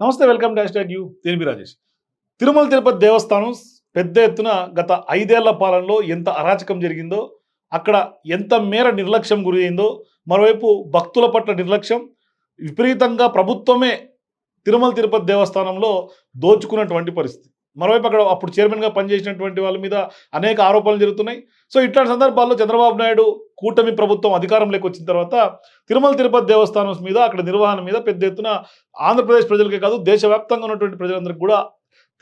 నమస్తే welcome hashtag you. దేనిబి రాజేష్. తిరుమల తిరుపతి దేవస్థానం పెద్ద ఎత్తున గత ఐదేళ్ళ పాలనలో ఎంత అరాచకం జరిగిందో అక్కడ ఎంత మేర నిర్లక్ష్యం గురి అయిందో మరోవైపు భక్తుల పట్ల నిర్లక్ష్యం విపరీతంగా ప్రభుత్వమే తిరుమల తిరుపతి దేవస్థానంలో దోచుకున్నటువంటి పరిస్థితి. మరోవైపు అక్కడ అప్పుడు చైర్మన్గా పనిచేసినటువంటి వాళ్ళ మీద అనేక ఆరోపణలు జరుగుతున్నాయి. సో ఇట్లాంటి సందర్భాల్లో చంద్రబాబు నాయుడు కూటమి ప్రభుత్వం అధికారంలోకి వచ్చిన తర్వాత తిరుమల తిరుపతి దేవస్థానం మీద అక్కడ నిర్వహణ మీద పెద్ద ఎత్తున ఆంధ్రప్రదేశ్ ప్రజలకే కాదు దేశవ్యాప్తంగా ఉన్నటువంటి ప్రజలందరికీ కూడా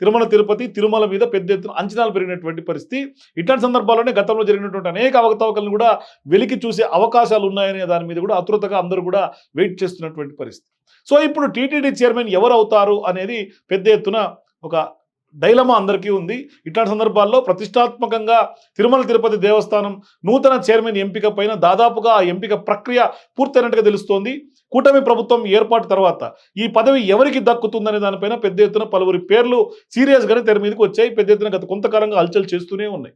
తిరుమల తిరుపతి తిరుమల మీద పెద్ద ఎత్తున అంచనాలు పెరిగినటువంటి పరిస్థితి. ఇట్లాంటి సందర్భాల్లోనే గతంలో జరిగినటువంటి అనేక అవకతవకలను కూడా వెలికి చూసే అవకాశాలు ఉన్నాయనే దాని మీద కూడా ఆతృతగా అందరూ కూడా వెయిట్ చేస్తున్నటువంటి పరిస్థితి. సో ఇప్పుడు టీటీడీ చైర్మన్ ఎవరు అవుతారు అనేది పెద్ద ఎత్తున ఒక డైలమా అందరికీ ఉంది. ఇట్లాంటి సందర్భాల్లో ప్రతిష్టాత్మకంగా తిరుమల తిరుపతి దేవస్థానం నూతన చైర్మన్ ఎంపిక పైన దాదాపుగా ఆ ఎంపిక ప్రక్రియ పూర్తయినట్టుగా తెలుస్తోంది. కూటమి ప్రభుత్వం ఏర్పాటు తర్వాత ఈ పదవి ఎవరికి దక్కుతుందనే దానిపైన పెద్ద ఎత్తున పలువురి పేర్లు సీరియస్గానే తెర మీదకి వచ్చాయి. పెద్ద ఎత్తున గత కొంతకాలంగా హల్చల్ చేస్తూనే ఉన్నాయి.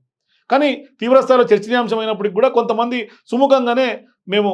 కానీ తీవ్రస్థాయిలో చర్చనీయాంశమైనప్పటికీ కూడా కొంతమంది సుముఖంగానే మేము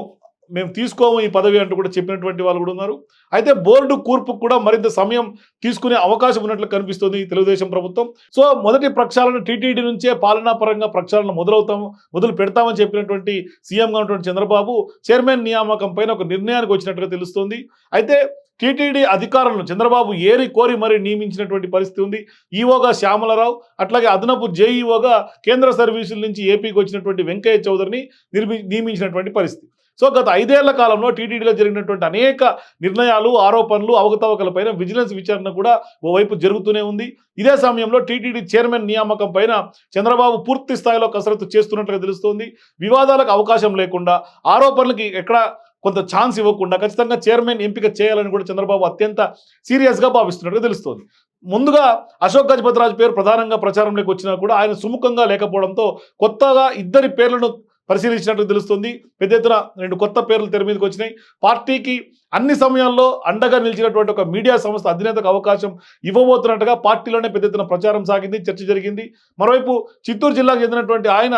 మేము తీసుకోము ఈ పదవి అంటూ కూడా చెప్పినటువంటి వాళ్ళు కూడా ఉన్నారు. అయితే బోర్డు కూర్పుకు కూడా మరింత సమయం తీసుకునే అవకాశం ఉన్నట్లు కనిపిస్తుంది తెలుగుదేశం ప్రభుత్వం. సో మొదటి ప్రక్షాళన టీటీడీ నుంచే పాలనాపరంగా ప్రక్షాళన మొదలవుతాము మొదలు పెడతామని చెప్పినటువంటి సీఎంగా ఉన్నటువంటి చంద్రబాబు చైర్మన్ నియామకం పైన ఒక నిర్ణయానికి వచ్చినట్లుగా తెలుస్తోంది. అయితే టీటీడీ అధికారులను చంద్రబాబు ఏరి కోరి మరీ నియమించినటువంటి పరిస్థితి ఉంది. ఈఓగా శ్యామలరావు అట్లాగే అదనపు జేఈఓగా కేంద్ర సర్వీసుల నుంచి ఏపీకి వచ్చినటువంటి వెంకయ్య చౌదరిని నిర్మి నియమించినటువంటి పరిస్థితి. సో గత ఐదేళ్ళ కాలంలో టీటీడీలో జరిగినటువంటి అనేక నిర్ణయాలు ఆరోపణలు అవకతవకలపైన విజిలెన్స్ విచారణ కూడా ఓవైపు జరుగుతూనే ఉంది. ఇదే సమయంలో టీటీడీ చైర్మన్ నియామకం పైన చంద్రబాబు పూర్తి స్థాయిలో కసరత్తు చేస్తున్నట్లుగా తెలుస్తోంది. వివాదాలకు అవకాశం లేకుండా ఆరోపణలకి ఎక్కడ కొంత ఛాన్స్ ఇవ్వకుండా ఖచ్చితంగా చైర్మన్ ఎంపిక చేయాలని కూడా చంద్రబాబు అత్యంత సీరియస్గా భావిస్తున్నట్టుగా తెలుస్తోంది. ముందుగా అశోక్ గజపతిరాజు పేరు ప్రధానంగా ప్రచారంలోకి వచ్చినా కూడా ఆయన సుముఖంగా లేకపోవడంతో కొత్తగా ఇద్దరి పేర్లను పరిశీలించినట్టు తెలుస్తుంది. పెద్ద ఎత్తున రెండు కొత్త పేర్లు తెర మీదకి వచ్చినాయి. పార్టీకి అన్ని సమయాల్లో అండగా నిలిచినటువంటి ఒక మీడియా సంస్థ అధినేతకు అవకాశం ఇవ్వబోతున్నట్టుగా పార్టీలోనే పెద్ద ఎత్తున ప్రచారం సాగింది చర్చ జరిగింది. మరోవైపు చిత్తూరు జిల్లాకు చెందినటువంటి ఆయన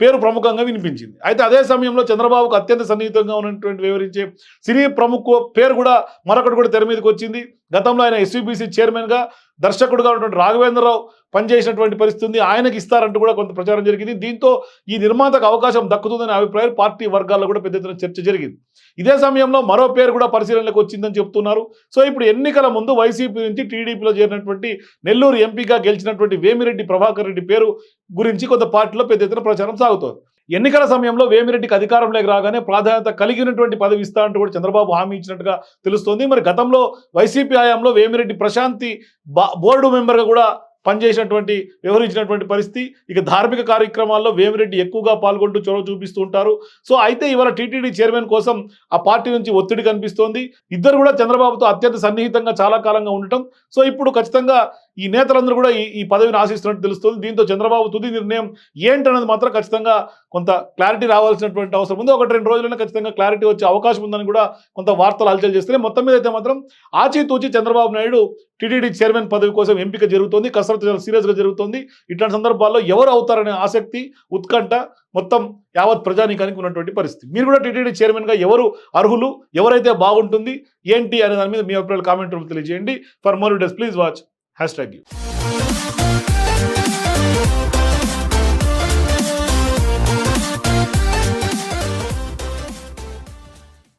పేరు ప్రముఖంగా వినిపించింది. అయితే అదే సమయంలో చంద్రబాబుకు అత్యంత సన్నిహితంగా ఉన్నటువంటి వివరించే సినీ ప్రముఖ పేరు కూడా మరొకటి కూడా తెర మీదకి వచ్చింది. గతంలో ఆయన ఎస్వీబీసీ చైర్మన్గా దర్శకుడుగా ఉన్నటువంటి రాఘవేంద్రరావు పనిచేసినటువంటి పరిస్థితి ఆయనకి ఇస్తారంటూ కూడా కొంత ప్రచారం జరిగింది. దీంతో ఈ నిర్మాతకు అవకాశం దక్కుతుందనే అభిప్రాయం పార్టీ వర్గాల్లో కూడా పెద్ద ఎత్తున చర్చ జరిగింది. ఇదే సమయంలో మరో పేరు కూడా పరిశీలనకు వచ్చిందని చెప్తున్నారు. సో ఇప్పుడు ఎన్నికల ముందు వైసీపీ నుంచి టీడీపీలో చేరినటువంటి నెల్లూరు ఎంపీగా గెలిచినటువంటి వేమిరెడ్డి ప్రభాకర్ రెడ్డి పేరు గురించి కొంత పార్టీలో పెద్ద ఎత్తున ప్రచారం సాగుతోంది. ఎన్నికల సమయంలో వేమిరెడ్డికి అధికారంలోకి రాగానే ప్రాధాన్యత కలిగినటువంటి పదవి ఇస్తా అంటూ కూడా చంద్రబాబు హామీ ఇచ్చినట్టుగా తెలుస్తోంది. మరి గతంలో వైసీపీ హయాంలో వేమిరెడ్డి ప్రశాంతి బా- బోర్డు మెంబర్గా కూడా పనిచేసినటువంటి వ్యవహరించినటువంటి పరిస్థితి. ఇక ధార్మిక కార్యక్రమాల్లో వేమిరెడ్డి ఎక్కువగా పాల్గొంటూ చొరవ చూపిస్తూ ఉంటారు. సో అయితే ఇవాళ టీటీడీ చైర్మన్ కోసం ఆ పార్టీ నుంచి ఒత్తిడి కనిపిస్తోంది. ఇద్దరు కూడా చంద్రబాబుతో అత్యంత సన్నిహితంగా చాలా కాలంగా ఉండటం. సో ఇప్పుడు ఖచ్చితంగా ఈ నేతలందరూ కూడా ఈ ఈ పదవిని ఆశిస్తున్నట్టు తెలుస్తుంది. దీంతో చంద్రబాబు తుది నిర్ణయం ఏంటన్నది మాత్రం ఖచ్చితంగా కొంత క్లారిటీ రావాల్సినటువంటి అవసరం ఉంది. ఒకటి రెండు రోజులైనా ఖచ్చితంగా క్లారిటీ వచ్చే అవకాశం ఉందని కూడా కొంత వార్తలు హల్చల్ చేస్తున్నాయి. మొత్తం మీద అయితే మాత్రం ఆచితూచి చంద్రబాబు నాయుడు టీటీడీ చైర్మన్ పదవి కోసం ఎంపిక జరుగుతోంది. కసరత్తు చాలా సీరియస్గా జరుగుతోంది. ఇట్లాంటి సందర్భాల్లో ఎవరు అవుతారనే ఆసక్తి ఉత్కంఠ మొత్తం యావత్ ప్రజానీకానికి ఉన్నటువంటి పరిస్థితి. మీరు కూడా టీటీడీ చైర్మన్గా ఎవరు అర్హులు ఎవరైతే బాగుంటుంది ఏంటి అనే దాని మీద మీ అభిప్రాయాలు కామెంట్ రూపంలో తెలియజేయండి. ఫర్ మోర్ డెస్ ప్లీజ్ వాచ్ Hashtag you.